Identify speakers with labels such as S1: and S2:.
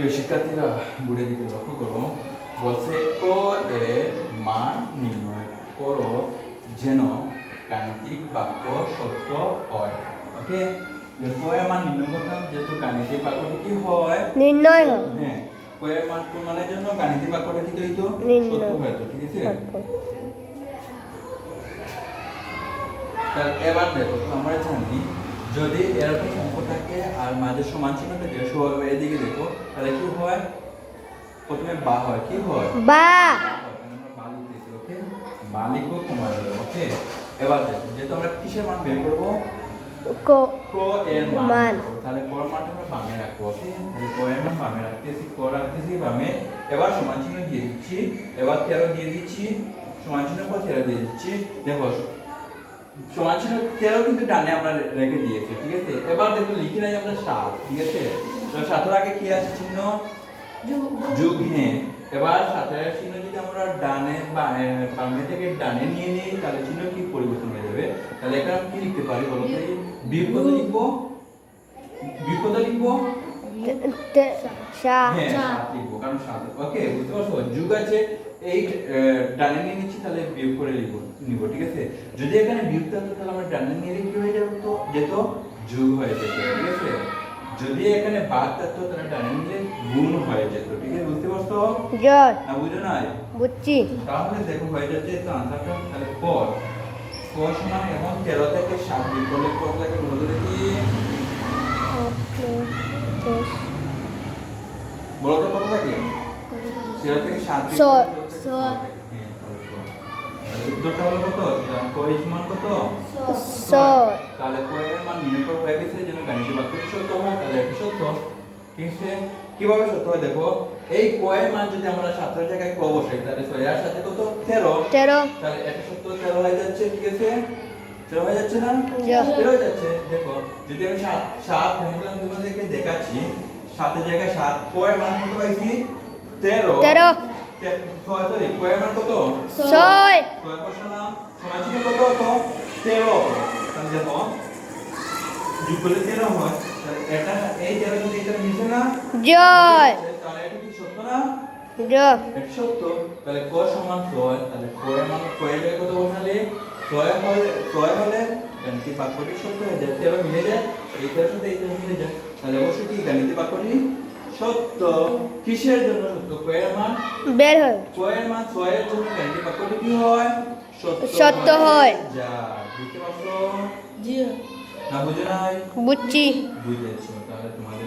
S1: প্রিয় শিক্ষার্থীরা বুড়ে দিকে লক্ষ্য করো। বলছে ক এর মান নির্ণয় করো যেন গাণিতিক বাক্য সত্য হয়। ওকে? ক এর মান নির্ণয় করতাম যেহেতু গাণিতিক বাক্যটি কি হয়?
S2: নির্ণয় হয়।
S1: হ্যাঁ ক এর মান প্রমাণের জন্য গাণিতিক বাক্যটা কি
S2: নির্ণয়।
S1: সত্য হইতো ঠিক আছে? এবার দেখো আমরা জানি যদি এরকম থাকে আর মাঝে সমান চিহ্ন থাকে সব এদিকে দেখো তাহলে কি হয়? প্রথমে বা হয় কি হয়?
S2: বা।
S1: ওকে? কমায় দেবো ওকে? এবার দেখো যেহেতু আমরা কিসের মান বের করব?
S2: ক
S1: ক এর মান। তাহলে ক এর মানটা আমরা বামে রাখব ওকে? তাহলে ক এর মান বামে রাখতেছি ক রাখতেছি বামে। এবার সমান চিহ্ন দিয়ে দিচ্ছি এবার তেরো দিয়ে দিচ্ছি সমান চিহ্ন পর তেরো দিয়ে দিচ্ছি। দেখো সমান চিহ্ন তেরো কিন্তু ডানে আমরা রেখে দিয়েছি ঠিক আছে? এবার দেখো লিখি নাই আমরা সাত ঠিক আছে? সাতের আগে কি আছে চিহ্ন? যুগ হ্যাঁ এবার সাতের চিহ্ন যদি আমরা ডানে বামে থেকে ডানে নিয়ে নিই তাহলে চিহ্ন কি পরিবর্তন হয়ে যাবে? তাহলে এখানে আমি কি লিখতে পারি বলো তো? কত লিখব। বিয়োগ লিখব? হ্যাঁ সাত লিখব কারণ সাত ওকে বুঝতে পারছ? যুগ আছে এই ডানে নিয়ে নিচ্ছি তাহলে বিয়োগ করে লিখব নিব ঠিক আছে? যদি এখানে বিয়োগ থাকতো তাহলে আমরা ডানে নিয়ে কি হয়ে যেত যেত যুগ হয়ে যেত ঠিক আছে? যদি এখানে বাদ থাকতো তাহলে ডানে নিলে গুণ হয়ে যেত ঠিক আছে? বুঝতে পারছ? না বুঝো না
S2: বুঝছি।
S1: তাহলে দেখো হয়ে যাচ্ছে তো আনসারটা তাহলে পর পর সমান এখন তেরো থেকে সাত বিয়োগ করলে কত লাগে বলো তো দেখি। বলো তো কত থাকে? তেরো থেকে সাত। উত্তরটা হলো কত কয় সমান কত তাহলে কয়ের মান নির্ণয় হয়ে গেছে যেন গাণিতিক বাক্য সত্য হয় তাহলে এটি সত্য ঠিক আছে কীভাবে সত্য হয় দেখো এই কয়ের মান যদি আমরা সাতের জায়গায় ক বসাই তাহলে ছয় আর সাথে কত তেরো।
S2: তেরো।
S1: তাহলে এটা সত্য তেরো। হয়ে যাচ্ছে ঠিক আছে তেরো হয়ে যাচ্ছে। না তেরো হয়ে যাচ্ছে দেখো যদি আমি সাত সাত তোমাদেরকে দেখাচ্ছি সাতের জায়গায় সাত। কয়ের মান কত পাইছি? তেরো
S2: তেরো
S1: কত
S2: ছয়
S1: ছয় বসালাম সময় ছিল কত তো তেরো তাহলে দেখো যোগ করলে তেরো হয় তাহলে এটা এই তেরো যদি এটা মিশে না
S2: জয়
S1: তাহলে এটা কি সত্য না
S2: জয়
S1: এটা সত্য তাহলে ক সমান ছয় তাহলে কয়ের মান কয়ের কত বসালে ছয় হলে ছয় হলে গাণিতিক বাক্যটি সত্য হয়ে যায় তেরো মিলে যায় এই তেরোর সাথে এই তেরো মিলে যায় তাহলে অবশ্যই কি গাণিতিক বাক্যটি সত্য? কিসের জন্য সত্য? কয়ের মান?
S2: বের হয়।
S1: কয়ের মান ছয়ের জন্য গাণিতিক বাক্যটি কি হয়?
S2: সত্য হয়।
S1: যা বুঝতে পারছ? না বুঝে নাই?
S2: বুঝছি।
S1: বুঝেছ। তাহলে তোমাদের